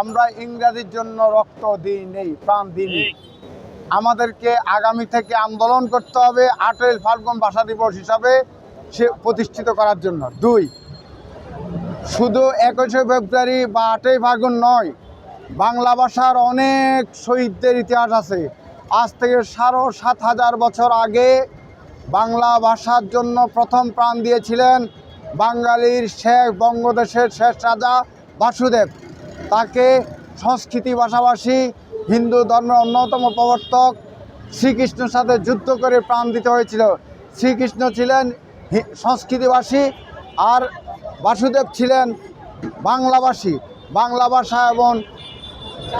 আমরা ইংরাজির জন্য রক্ত দিই নেই প্রাণ দিই আমাদেরকে আগামী থেকে আন্দোলন করতে হবে আটই ফাল্গুন ভাষা দিবস হিসাবে সে প্রতিষ্ঠিত করার জন্য। দুই শুধু একুশে ফেব্রুয়ারি বা আটই ফাল্গুন নয় বাংলা ভাষার অনেক শহীদদের ইতিহাস আছে। আজ থেকে সাড়ে সাত হাজার বছর আগে বাংলা ভাষার জন্য প্রথম প্রাণ দিয়েছিলেন বাঙালির শেখ বঙ্গদেশের শেষ রাজা বাসুদেব। তাকে সংস্কৃতি ভাষাভাষী, হিন্দু ধর্মের অন্যতম প্রবর্তক শ্রীকৃষ্ণের সাথে যুদ্ধ করে প্রাণ দিতে হয়েছিল। শ্রীকৃষ্ণ ছিলেন সংস্কৃতিভাষী আর বাসুদেব ছিলেন বাংলাভাষী বাংলা ভাষা এবং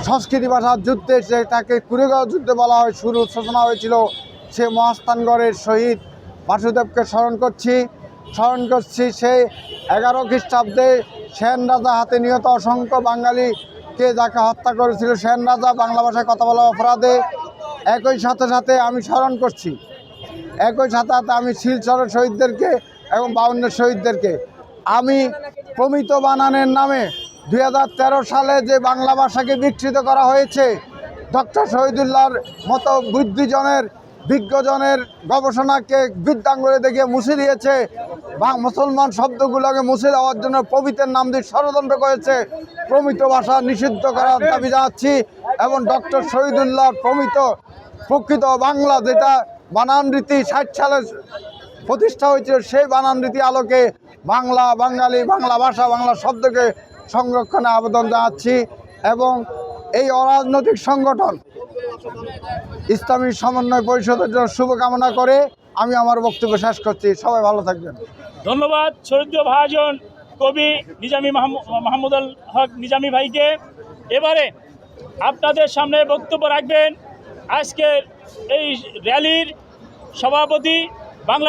সংস্কৃতি ভাষার যুদ্ধে সেটাকে কুড়েগাঁও যুদ্ধে বলা হয় শুরু সূচনা হয়েছিল। সে মহাস্থানগড়ের শহীদ বাসুদেবকে স্মরণ করছি। স্মরণ করছি সেই এগারো খ্রিস্টাব্দে সেন রাজা হাতে নিহত অসংখ্য বাঙালিকে যাকে হত্যা করেছিল সেন রাজা বাংলা ভাষায় কথা বলা অপরাধে। একই সাথে সাথে আমি স্মরণ করছি, একই সাথে সাথে আমি শিলচরের শহীদদেরকে এবং বাউন্নের শহীদদেরকে। আমি প্রমিত বানানের নামে দু হাজার তেরো সালে যে বাংলা ভাষাকে বিকৃত করা হয়েছে, ডক্টর শহীদুল্লাহর মতো বুদ্ধিজনের বিজ্ঞজনের গবেষণাকে বৃদ্ধাঙ্গুলে দেখিয়ে মুছে দিয়েছে। বা মুসলমান শব্দগুলোকে মুছে দেওয়ার জন্য পবিত্রের নাম দিয়ে ষড়যন্ত্র করেছে। প্রমিত ভাষা নিষিদ্ধ করার দাবি জানাচ্ছি এবং ডক্টর শহীদুল্লাহ প্রমিত প্রকৃত বাংলা যেটা বানান রীতি ষাট সালে প্রতিষ্ঠা হয়েছিল, সেই বানান রীতি আলোকে বাংলা, বাঙালি, বাংলা ভাষা, বাংলা শব্দকে সংরক্ষণে আবেদন জানাচ্ছি এবং এই অরাজনৈতিক সংগঠন ইসলামী সমন্বয় পরিষদের জন্য শুভকামনা করে আমি আমার বক্তব্য শেষ করছি। সবাই ভালো থাকবেন। ধন্যবাদ শরীদ্দ ভাজন কবি নিজামী মাহমু- মাহমুদুল হক নিজামী ভাইকে। এবারে আপনাদের সামনে বক্তব্য রাখবেন আজকের এই র্যালির সভাপতি বাংলাদেশ